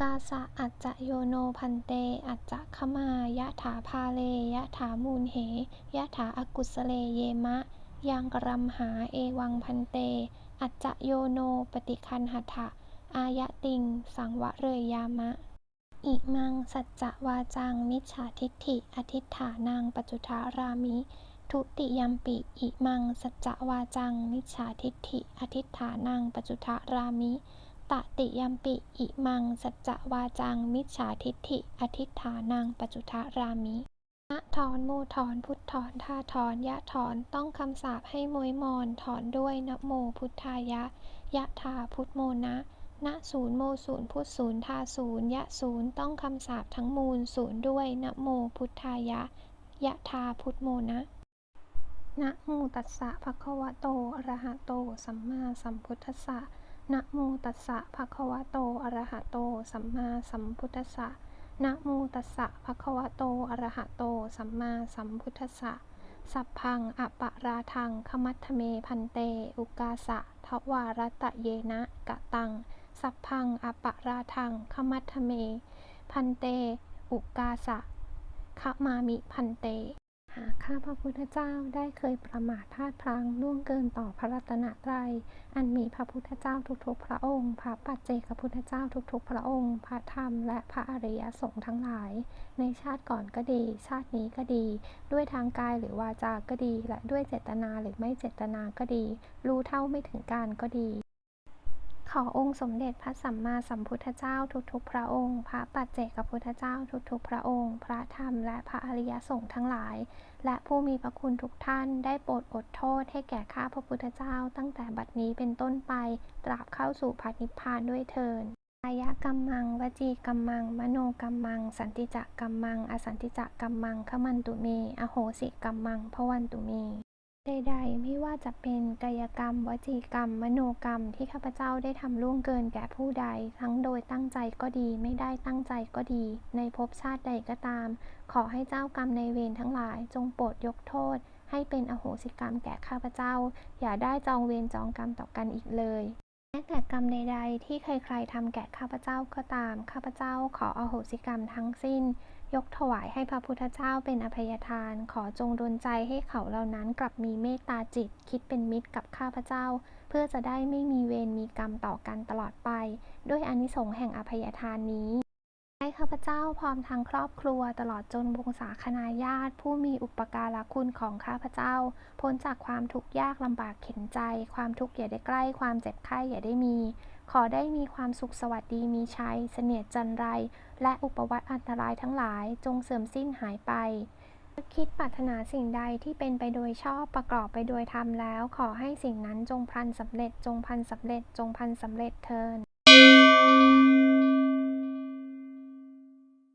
กาสะอัจจโยโนพันเต อัจจคมายะถาพาเลยะถามูลเหยะถาอากุสเลเยมะ ยังกรัมหาเอวังพันเต อัจจโยโนปฏิคันหทะอายะติง สังวะเรยยามะ อิมังสัจจวาจัง มิจฉาทิฏฐิ อธิฐานังปัจจุทารามิ ทุติยัมปิ อิมังสัจจวาจัง มิจฉาทิฏฐิ อธิฐานังปัจจุทารามิ ตติยัมปิอิมัง สัจจวาจัง มิจฉาทิฏฐิ อธิฐานังปัจจุทารามินะถอนโมถอนพุทธถอนท่าถอน ยะถอนต้องคำสาปให้มวยมอน ถอนด้วยนะโมพุทธายะ ยะถาพุทโมนะนะศูนย์โมศูนย์พุทธศูนย์ทาศูนย์ยะศูนย์ต้องคำสาปทั้งมูลศูนย์ด้วยนะโมพุทธายะ ยะถาพุทโมนะนะโมตัสสะภะคะวะโตอะระหะโต สัมมาสัมพุทธัสสะ นะโมตัสสะภะคะวะโต อะระหะโต สัมมาสัมพุทธัสสะนะโมตัสสะภะคะวะโต อะระหะโต สัมมาสัมพุทธัสสะ สัพพังอปะราทังขมัตถเมพันเต อุกาสะทวารตะเยนะกะตัง สัพพังอปะราทังขมัตถเม พันเต อุกาสะขมามิพันเต หากข้าพระพุทธเจ้าได้เคยประมาทพลาดพลั้งล่วงเกินต่อพระรัตนตรัย อันมีพระพุทธเจ้าทุกๆ พระองค์ พระปัจเจกพุทธเจ้าทุกๆ พระองค์ พระธรรมและพระอริยสงฆ์ทั้งหลาย ในชาติก่อนก็ดี ชาตินี้ก็ดี ด้วยทางกายหรือวาจาก็ดี และด้วยเจตนาหรือไม่เจตนาก็ดี รู้เท่าไม่ถึงการก็ดี ขอองค์สมเด็จพระสัมมาสัมพุทธเจ้าทุกๆ พระองค์ พระปัจเจกพุทธเจ้าทุกๆ พระองค์ พระธรรมและพระอริยสงฆ์ทั้งหลาย และผู้มีพระคุณทุกท่านได้โปรดอดโทษให้แก่ข้าพระพุทธเจ้า ตั้งแต่บัดนี้เป็นต้นไปตราบเข้าสู่พระนิพพานด้วยเทินกายกรรมัง วจีกรรมัง มโนกรรมัง สันติจักรรมัง อสันติจักรรมังขมันตุเม อโหสิกรรมังพวันตุเม ใดๆ ไม่ว่าจะเป็นกายกรรม วจีกรรม มโนกรรมที่ข้าพเจ้าได้ทำล่วงเกินแก่ผู้ใด ทั้งโดยตั้งใจก็ดี ไม่ได้ตั้งใจก็ดี ในภพชาติใดก็ตาม ขอให้เจ้ากรรมในเวรทั้งหลาย จงโปรดยกโทษ ให้เป็นอโหสิกรรมแก่ข้าพเจ้า อย่าได้จองเวรจองกรรมต่อกันอีกเลยแม้แต่กรรมใดๆ ที่ใครๆทำแก่ข้าพเจ้าก็ตาม ข้าพเจ้าขออโหสิกรรมทั้งสิ้น ยกถวายให้พระพุทธเจ้าเป็นอภัยทาน ขอจงดลใจให้เขาเหล่านั้นกลับมีเมตตาจิต คิดเป็นมิตรกับข้าพเจ้า เพื่อจะได้ไม่มีเวรมีกรรมต่อกันตลอดไป ด้วยอานิสงส์แห่งอภัยทานนี้ให้ข้าพเจ้าพร้อมทั้งครอบครัวตลอดจนวงศาคณาญาติ ผู้มีอุปการะคุณของข้าพเจ้า พ้นจากความทุกข์ยากลำบากเข็นใจ ความทุกข์อย่าได้ใกล้ ความเจ็บไข้อย่าได้มี ขอได้มีความสุขสวัสดีมีชัย เสนียดจันไร และอุปวัตอันตรายทั้งหลายจงเสื่อมสิ้นหายไป คิดปรารถนาสิ่งใดที่เป็นไปโดยชอบประกอบไปโดยธรรมแล้ว ขอให้สิ่งนั้นจงพันสำเร็จจงพันสำเร็จจงพันสำเร็จเทิน